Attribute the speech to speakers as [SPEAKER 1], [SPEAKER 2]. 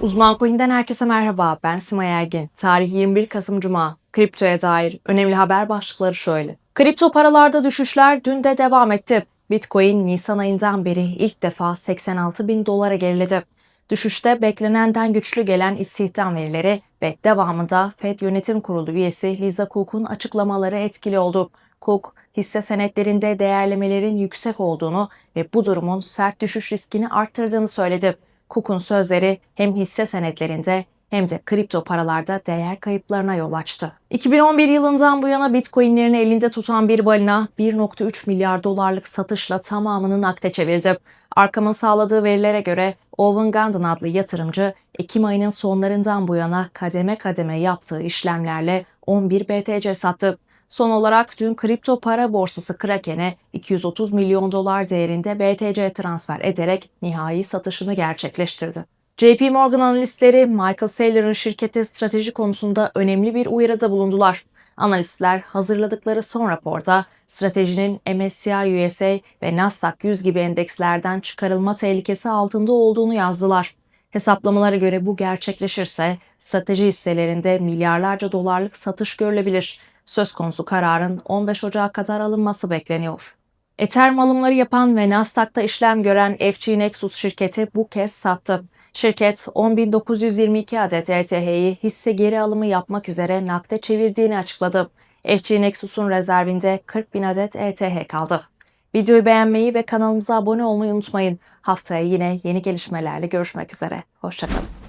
[SPEAKER 1] Uzman Coin'den herkese merhaba. Ben Simay Ergin. Tarih 21 Kasım Cuma. Kriptoya dair önemli haber başlıkları şöyle. Kripto paralarda düşüşler dün de devam etti. Bitcoin Nisan ayından beri ilk defa 86 bin dolara geriledi. Düşüşte beklenenden güçlü gelen istihdam verileri ve devamında Fed Yönetim Kurulu üyesi Lisa Cook'un açıklamaları etkili oldu. Cook, hisse senetlerinde değerlemelerin yüksek olduğunu ve bu durumun sert düşüş riskini arttırdığını söyledi. Cook'un sözleri hem hisse senetlerinde hem de kripto paralarda değer kayıplarına yol açtı. 2011 yılından bu yana Bitcoin'lerini elinde tutan bir balina 1.3 milyar dolarlık satışla tamamını nakde çevirdi. Arkamın sağladığı verilere göre Owen Gandon adlı yatırımcı Ekim ayının sonlarından bu yana kademe kademe yaptığı işlemlerle 11 BTC sattı. Son olarak dün kripto para borsası Kraken'e 230 milyon dolar değerinde BTC transfer ederek nihai satışını gerçekleştirdi. JP Morgan analistleri Michael Saylor'ın şirkete strateji konusunda önemli bir uyarıda bulundular. Analistler hazırladıkları son raporda stratejinin MSCI USA ve Nasdaq 100 gibi endekslerden çıkarılma tehlikesi altında olduğunu yazdılar. Hesaplamalara göre bu gerçekleşirse strateji hisselerinde milyarlarca dolarlık satış görülebilir. Söz konusu kararın 15 Ocak'a kadar alınması bekleniyor. Ethereum alımları yapan ve Nasdaq'ta işlem gören FG Nexus şirketi bu kez sattı. Şirket 10.922 adet ETH'yi hisse geri alımı yapmak üzere nakde çevirdiğini açıkladı. FG Nexus'un rezervinde 40.000 adet ETH kaldı. Videoyu beğenmeyi ve kanalımıza abone olmayı unutmayın. Haftaya yine yeni gelişmelerle görüşmek üzere. Hoşçakalın.